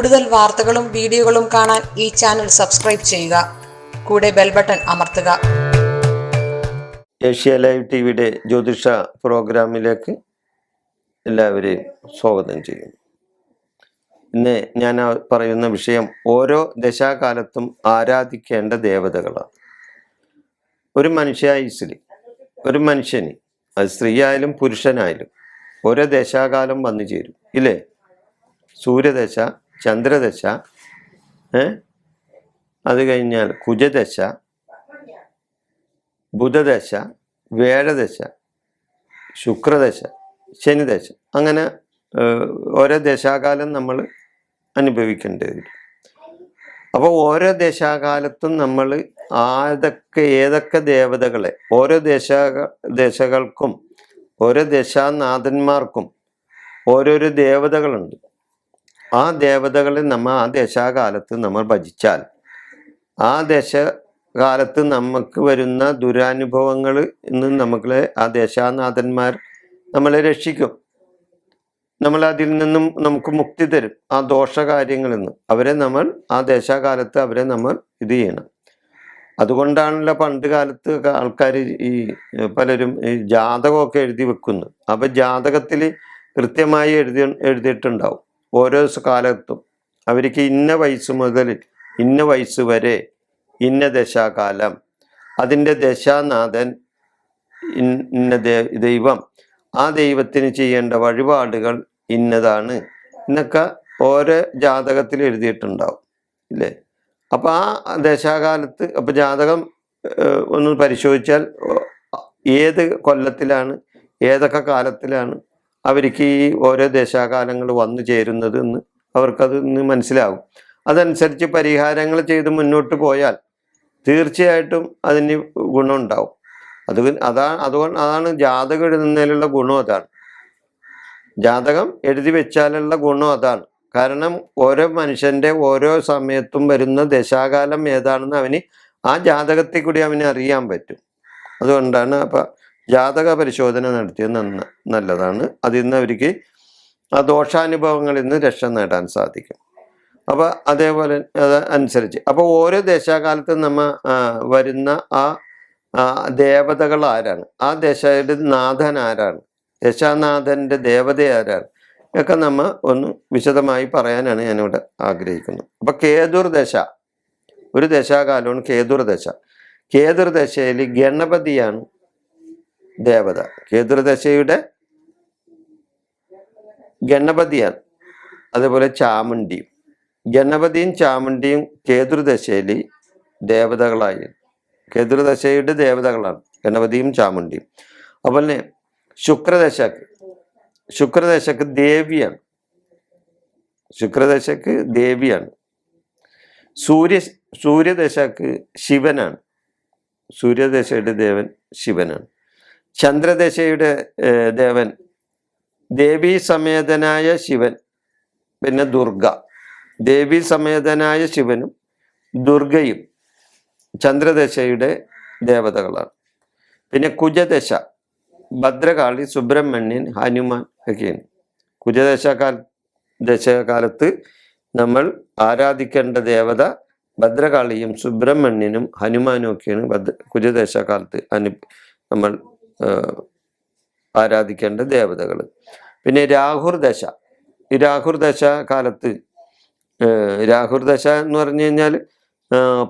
കൂടുതൽ വാർത്തകളും വീഡിയോകളും കാണാൻ ഈ ചാനൽ സബ്സ്ക്രൈബ് ചെയ്യുക. കൂടെ ബെൽ ബട്ടൺ അമർത്തുക. ഏഷ്യ ലൈവ് ടി വിയുടെ ജ്യോതിഷ പ്രോഗ്രാമിലേക്ക് എല്ലാവരെയും സ്വാഗതം ചെയ്യുന്നു. ഇന്ന് ഞാൻ പറയുന്ന വിഷയം ഓരോ ദശാകാലത്തും ആരാധിക്കേണ്ട ദേവതകളാണ്. ഒരു മനുഷ്യായുസിൽ ഒരു മനുഷ്യന് അത് സ്ത്രീ ആയാലും പുരുഷനായാലും ഓരോ ദശാകാലം വന്നു ചേരും ഇല്ലേ? സൂര്യദശ ചന്ദ്രദശ അത് കഴിഞ്ഞാൽ കുജദശ ബുധദശ വേഴദശ ശുക്രദശ ശനിദശ. അങ്ങനെ ഓരോ ദശാകാലം നമ്മൾ അനുഭവിക്കേണ്ടി വരും. അപ്പോൾ ഓരോ ദശാകാലത്തും നമ്മൾ ആതൊക്കെ ഏതൊക്കെ ദേവതകളെ ഓരോ ദശ ദശകൾക്കും ഓരോ ദശാനാഥന്മാർക്കും ഓരോരോ ദേവതകളുണ്ട്. ആ ദേവതകളെ നമ്മൾ ആ ദശാകാലത്ത് നമ്മൾ ഭജിച്ചാൽ ആ ദശകാലത്ത് നമുക്ക് വരുന്ന ദുരാനുഭവങ്ങൾ ഇന്ന് നമ്മളെ ആ ദേശാനാഥന്മാർ നമ്മളെ രക്ഷിക്കും. നമ്മൾ അതിൽ നിന്നും നമുക്ക് മുക്തി തരും. ആ ദോഷകാര്യങ്ങളിൽ നിന്ന് അവരെ നമ്മൾ ആ ദേശാകാലത്ത് അവരെ നമ്മൾ ഇത് ചെയ്യണം. അതുകൊണ്ടാണല്ലോ പണ്ട് കാലത്ത് ആൾക്കാർ ഈ പലരും ഈ ജാതകമൊക്കെ എഴുതി വെക്കുന്നത് അപ്പൊ ജാതകത്തിൽ കൃത്യമായി എഴുതി എഴുതിയിട്ടുണ്ടാവും. ഓരോ കാലത്തും. അവർക്ക് ഇന്ന വയസ്സ് മുതൽ ഇന്ന വയസ്സ് വരെ ഇന്ന ദശാകാലം. അതിന്റെ ദശാനാഥൻ ഇന്ന ദൈവം. ആ ദൈവത്തിന് ചെയ്യേണ്ട വഴിപാടുകൾ ഇന്നതാണ്. എന്നൊക്കെ ഓരോ ജാതകത്തിൽ എഴുതിയിട്ടുണ്ടാവും. ഇല്ലേ? അപ്പോൾ ആ ദശാകാലത്ത് അപ്പോൾ ജാതകം ഒന്ന് പരിശോധിച്ചാൽ ഏത് കൊല്ലത്തിലാണ് ഏതൊക്കെ കാലത്തിലാണ് അവർക്ക് ഈ ഓരോ ദശാകാലങ്ങൾ വന്നു ചേരുന്നത് എന്ന് അവർക്കത് ഇന്ന് മനസ്സിലാകും. അതനുസരിച്ച് പരിഹാരങ്ങൾ ചെയ്ത് മുന്നോട്ട് പോയാൽ തീർച്ചയായിട്ടും അതിന് ഗുണമുണ്ടാവും അത് അതാ അതുകൊണ്ട് അതാണ് ജാതകം എഴുതുന്നതിലുള്ള ഗുണം അതാണ്. ജാതകം എഴുതി വെച്ചാലുള്ള ഗുണം അതാണ്. കാരണം ഓരോ മനുഷ്യന്റെ ഓരോ സമയത്തും വരുന്ന ദശാകാലം ഏതാണെന്ന് അവന് ആ ജാതകത്തിൽ കൂടി അവന് അറിയാൻ പറ്റും. അതുകൊണ്ടാണ് അപ്പൊ ജാതക പരിശോധന നടത്തിയത് നന്ന നല്ലതാണ്. അതിൽ നിന്ന് അവർക്ക് ആ ദോഷാനുഭവങ്ങളിൽ നിന്ന് രക്ഷ നേടാൻ സാധിക്കും. അപ്പോൾ അതേപോലെ അത് അനുസരിച്ച്. അപ്പോൾ ഓരോ ദേശാകാലത്തും നമ്മൾ വരുന്ന ആ ദേവതകൾ ആരാണ്? ആ ദേശയുടെ നാഥൻ ആരാണ്? ദേശാനാഥന്റെ ദേവത ആരാണ്? ഒക്കെ നമ്മൾ ഒന്ന് വിശദമായി പറയാനാണ് ഞാനിവിടെ ആഗ്രഹിക്കുന്നത്. അപ്പോൾ കേതുർ ദശ ഒരു ദശാകാലമാണ് കേതുർ ദശ കേതുർ ദശയിൽ ഗണപതിയാണ് ദേവത. കേതുദശയുടെ ഗണപതിയാണ്. അതേപോലെ ചാമുണ്ടിയും ഗണപതിയും ചാമുണ്ടിയും കേതുർദശയിൽ ദേവതകളായി. കേതുർദശയുടെ ദേവതകളാണ്. ഗണപതിയും ചാമുണ്ടിയും അതുപോലെ ശുക്രദശക്ക്. ശുക്രദശക്ക് ദേവിയാണ്. ശുക്രദശക്ക് ദേവിയാണ്. സൂര്യ സൂര്യദശക്ക് ശിവനാണ്. സൂര്യദശയുടെ ദേവൻ ശിവനാണ്. ചന്ദ്രദശയുടെ ദേവൻ. ദേവീ സമേതനായ ശിവൻ പിന്നെ ദുർഗ. ദേവീ സമേതനായ ശിവനും ദുർഗയും ചന്ദ്രദശയുടെ ദേവതകളാണ്. പിന്നെ കുജദശ ഭദ്രകാളി സുബ്രഹ്മണ്യൻ ഹനുമാൻ ഒക്കെയാണ്. കുജദശകാല ദശകാലത്ത് നമ്മൾ ആരാധിക്കേണ്ട ദേവത ഭദ്രകാളിയും സുബ്രഹ്മണ്യനും ഹനുമാനും ഒക്കെയാണ്. ഭദ്ര കുജദശകാലത്ത് അനു നമ്മൾ ആരാധിക്കേണ്ട ദേവതകൾ. പിന്നെ രാഹുർ ദശ. ഈ രാഹുർ ദശ കാലത്ത് രാഹുർ ദശ എന്ന് പറഞ്ഞു കഴിഞ്ഞാൽ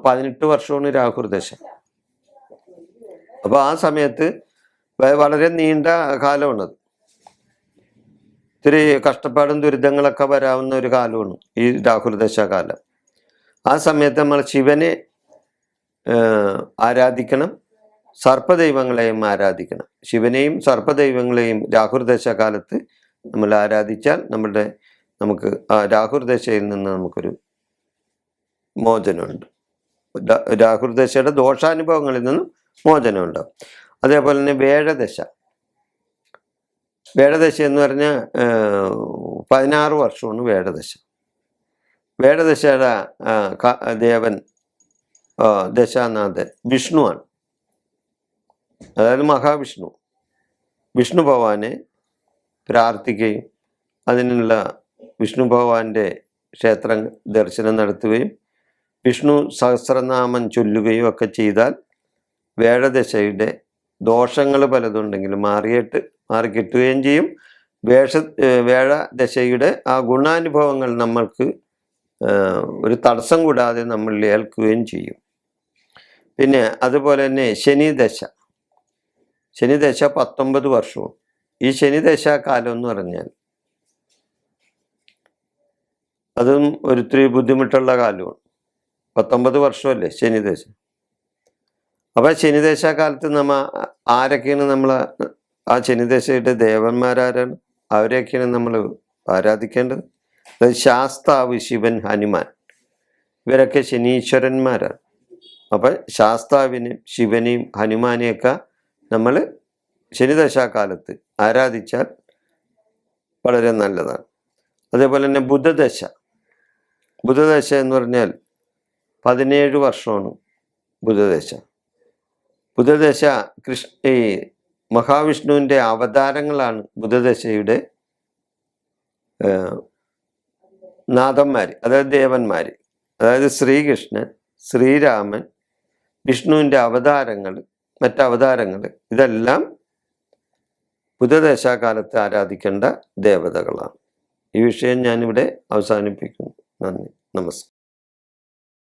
പതിനെട്ട് വർഷമാണ് രാഹുർ ദശ. അപ്പോൾ ആ സമയത്ത് വളരെ നീണ്ട കാലമാണത് ഇത്തിരി കഷ്ടപ്പാടും ദുരിതങ്ങളൊക്കെ വരാവുന്ന ഒരു കാലമാണ് ഈ രാഹുൽ ദശ കാലം. ആ സമയത്ത് നമ്മൾ ശിവനെ ആരാധിക്കണം. സർപ്പദൈവങ്ങളെയും ആരാധിക്കണം. ശിവനെയും സർപ്പദൈവങ്ങളെയും രാഹുർ ദശ കാലത്ത് നമ്മൾ ആരാധിച്ചാൽ നമ്മുടെ നമുക്ക് ആ രാഹുർദശയിൽ നിന്ന് നമുക്കൊരു മോചനമുണ്ട്. രാഹുർദശയുടെ ദോഷാനുഭവങ്ങളിൽ നിന്നും മോചനമുണ്ടാവും. അതേപോലെ തന്നെ വേഴദശ. വേഴദശ എന്ന് പറഞ്ഞാൽ പതിനാറ് വർഷമാണ് വേഴദശ. വേഴദശയുടെ ദേവൻ ദശാനാഥൻ വിഷ്ണുവാണ്. അതായത് മഹാവിഷ്ണു. വിഷ്ണു ഭഗവാനെ പ്രാർത്ഥിക്കുകയും അതിനുള്ള വിഷ്ണു ഭഗവാന്റെ ക്ഷേത്ര ദർശനം നടത്തുകയും വിഷ്ണു സഹസ്രനാമം ചൊല്ലുകയും ഒക്കെ ചെയ്താൽ വേഴദശയുടെ ദോഷങ്ങൾ പലതുണ്ടെങ്കിലും മാറിയിട്ട് മാറിക്കിട്ടുകയും ചെയ്യും. വേഷ വേഴദശയുടെ ആ ഗുണാനുഭവങ്ങൾ നമ്മൾക്ക് ഒരു തടസ്സം കൂടാതെ നമ്മൾ ഏൽക്കുകയും ചെയ്യും. പിന്നെ അതുപോലെ തന്നെ ശനിദശ. ശനിദശ പത്തൊമ്പത് വർഷവും. ഈ ശനിദശ കാലം എന്ന് പറഞ്ഞാൽ അതും ഒരിത്തിരി ബുദ്ധിമുട്ടുള്ള കാലമാണ്. പത്തൊമ്പത് വർഷമല്ലേ ശനിദശ? അപ്പം ശനിദശ കാലത്ത് നമ്മ ആരൊക്കെയാണ് നമ്മൾ ആ ശനിദശയുടെ ദേവന്മാരാരാണ്? അവരെയൊക്കെയാണ് നമ്മൾ ആരാധിക്കേണ്ടത്? അതായത് ശാസ്താവ് ശിവൻ ഹനുമാൻ. ഇവരൊക്കെ ശനീശ്വരന്മാരാണ്. അപ്പം ശാസ്താവിനെയും ശിവനെയും ഹനുമാനെയൊക്കെ നമ്മൾ ശനിദശാകാലത്ത് ആരാധിച്ചാൽ വളരെ നല്ലതാണ്. അതേപോലെ തന്നെ ബുധദശ. ബുധദശ എന്ന് പറഞ്ഞാൽ പതിനേഴ് വർഷമാണ് ബുധദശ. ബുധദശ കൃഷ്ണ ഈ മഹാവിഷ്ണുവിന്റെ അവതാരങ്ങളാണ് ബുധദശയുടെ നാഥന്മാർ അതായത് ദേവന്മാർ അതായത് ശ്രീകൃഷ്ണൻ ശ്രീരാമൻ വിഷ്ണുവിന്റെ അവതാരങ്ങൾ മറ്റവതാരങ്ങൾ ഇതെല്ലാം ബുധദശാകാലത്ത് ആരാധിക്കേണ്ട ദേവതകളാണ്. ഈ വിഷയം ഞാനിവിടെ അവസാനിപ്പിക്കുന്നു. നന്ദി. നമസ്കാരം.